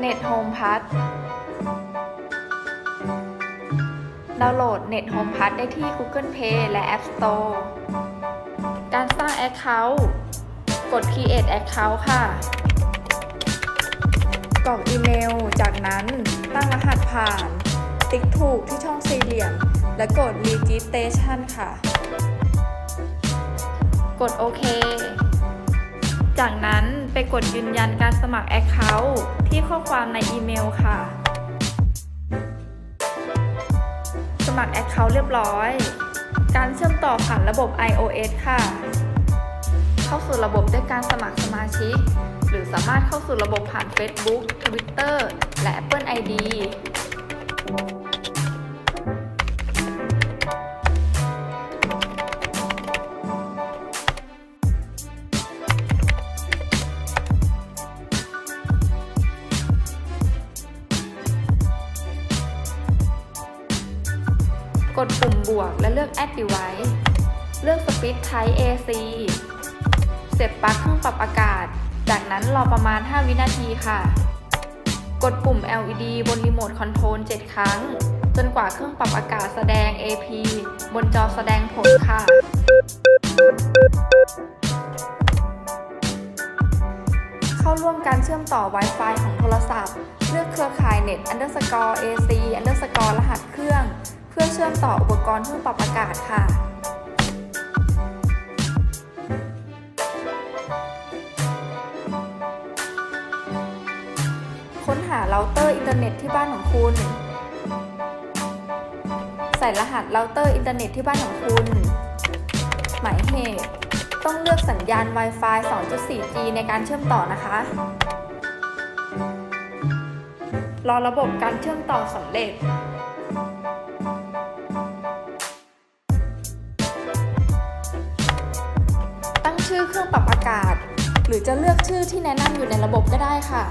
เน็ตโฮมพัทดาวน์โหลดเน็ตโฮมพัทได้ที่ Google Play และ App Store การสร้าง Account กด Create Account ค่ะ กรอกอีเมล จากนั้นตั้งรหัสผ่าน ติ๊กถูกที่ช่องสี่เหลี่ยม และกด Registration ค่ะ กดโอเค จากนั้นไปกดยืนยันการสมัคร Account ที่ข้อความในอีเมลค่ะ สมัคร Account เรียบร้อย การเชื่อมต่อผ่านระบบ iOS ค่ะ เข้าสู่ระบบด้วยการสมัครสมาชิก หรือสามารถเข้าสู่ระบบผ่าน Facebook Twitter และ Apple ID ดปุ่มบวกและเลือก Add Device เลือก Speed Type AC เสียบปลั๊กเครื่องปรับอากาศ จากนั้นรอประมาณ 5 วินาทีค่ะ กดปุ่ม LED บนรีโมทคอนโทรล 7 ครั้ง จนกว่าเครื่องปรับอากาศแสดง AP บนจอแสดงผลค่ะ เข้าร่วมการเชื่อมต่อ Wi-Fi ของโทรศัพท์ เลือกเครือข่าย Net underscore AC underscore รหัสเครื่อง เพื่อเชื่อมต่ออุปกรณ์เครื่องปรับอากาศค่ะ ค้นหาเราเตอร์อินเทอร์เน็ตที่บ้านของคุณ ใส่รหัสเราเตอร์อินเทอร์เน็ตที่บ้านของคุณ หมายเหตุ ต้องเลือกสัญญาณ Wi-Fi 2.4G ในการเชื่อมต่อนะคะ รอระบบการเชื่อมต่อสำเร็จ รือจะเลือกชื่อที่แนะนำอยู่ในระบบก็ได้ค่ะ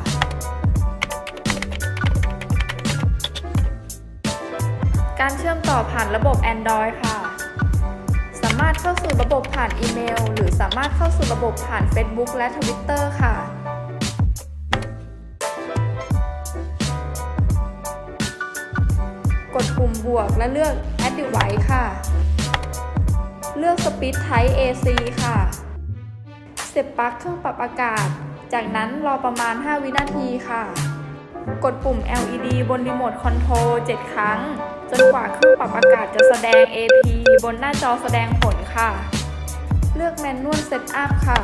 การเชื่อมต่อผ่านระบบ Android ค่ะ สามารถเข้าสู่ระบบผ่านอีเมล หรือสามารถเข้าสู่ระบบผ่าน Facebook และ Twitter ค่ะ กดปุ่มบวกและเลือก Add Device ค่ะ เลือก Speed Type AC ค่ะ เสียบปลั๊กเครื่องปรับอากาศ จากนั้นรอประมาณ 5 วินาทีค่ะ กดปุ่ม LED บนรีโมทคอนโทรล7ครั้ง จนกว่าเครื่องปรับอากาศจะแสดง AP บนหน้าจอแสดงผลค่ะ เลือก Manual Setup ค่ะ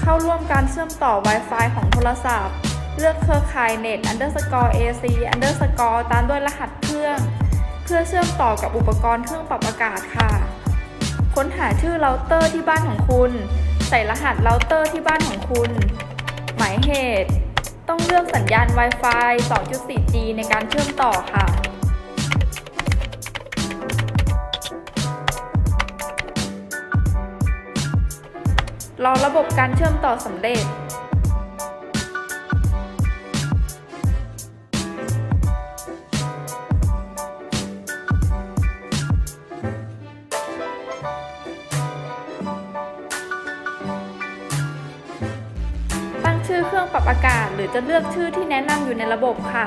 เข้าร่วมการเชื่อมต่อ Wi-Fi ของโทรศัพท์ เลือกเครือข่าย Net underscore AC underscore ตามด้วยรหัสเครื่อง เพื่อเชื่อมต่อกับอุปกรณ์เครื่องปรับอากาศค่ะ ค้นหาชื่อเราเตอร์ที่บ้านของคุณ ใส่รหัสเราเตอร์ที่บ้านของคุณ หมายเหตุ ต้องเลือกสัญญาณ Wi-Fi 2.4G ในการเชื่อมต่อค่ะรอระบบการเชื่อมต่อสำเร็จ รื่องปรับอากาศ หรือจะเลือกชื่อที่แนะนำอยู่ในระบบค่ะ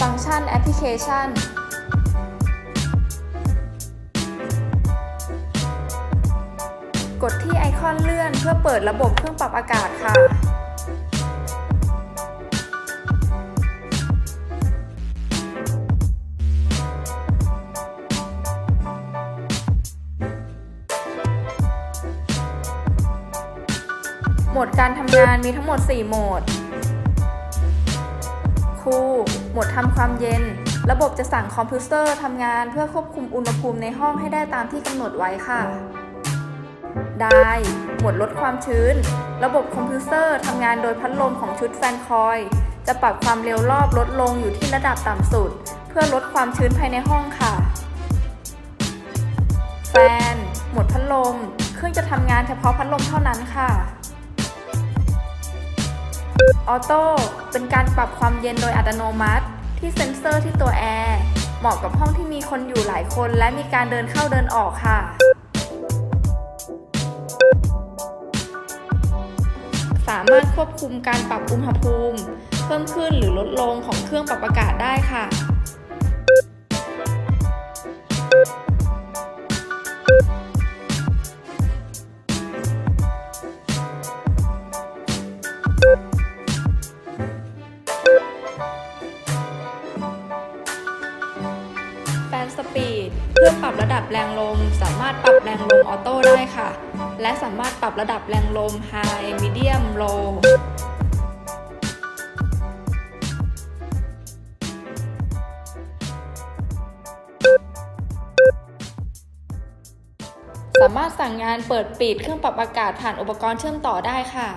ฟังก์ชันแอปพลิเคชัน กดที่ไอคอนเลื่อนเพื่อเปิดระบบเครื่องปรับอากาศค่ะ โหมดการทำงานมีทั้งหมด 4 โหมด คูลโหมดทำความเย็น ระบบจะสั่งคอมพิวเตอร์ทำงานเพื่อควบคุมอุณหภูมิในห้องให้ได้ตามที่กำหนดไว้ค่ะ ได้ โหมดลดความชื้น ระบบคอมพิวเตอร์ทำงานโดยพัดลมของชุดแฟนคอย จะปรับความเร็วรอบลดลงอยู่ที่ระดับต่ำสุด เพื่อลดความชื้นภายในห้องค่ะแฟนโหมดพัดลม เครื่องจะทำงานเฉพาะพัดลมเท่านั้นค่ะ ออโต้เป็นการปรับความเย็นโดยอัตโนมัติ ที่เซ็นเซอร์ที่ตัวแอร์เหมาะกับห้องที่มีคนอยู่หลายคน และมีการเดินเข้าเดินออกค่ะ สามารถควบคุมการปรับอุณหภูมิ เพิ่มขึ้นหรือลดลงของเครื่องปรับอากาศได้ค่ะ พื่อปรับระดับแรงลม สามารถปรับแรงลมออโต้ได้ค่ะ และสามารถปรับระดับแรงลม High Medium Low สามารถสั่งงานเปิดปิดเครื่องปรับอากาศผ่านอุปกรณ์เชื่อมต่อได้ค่ะ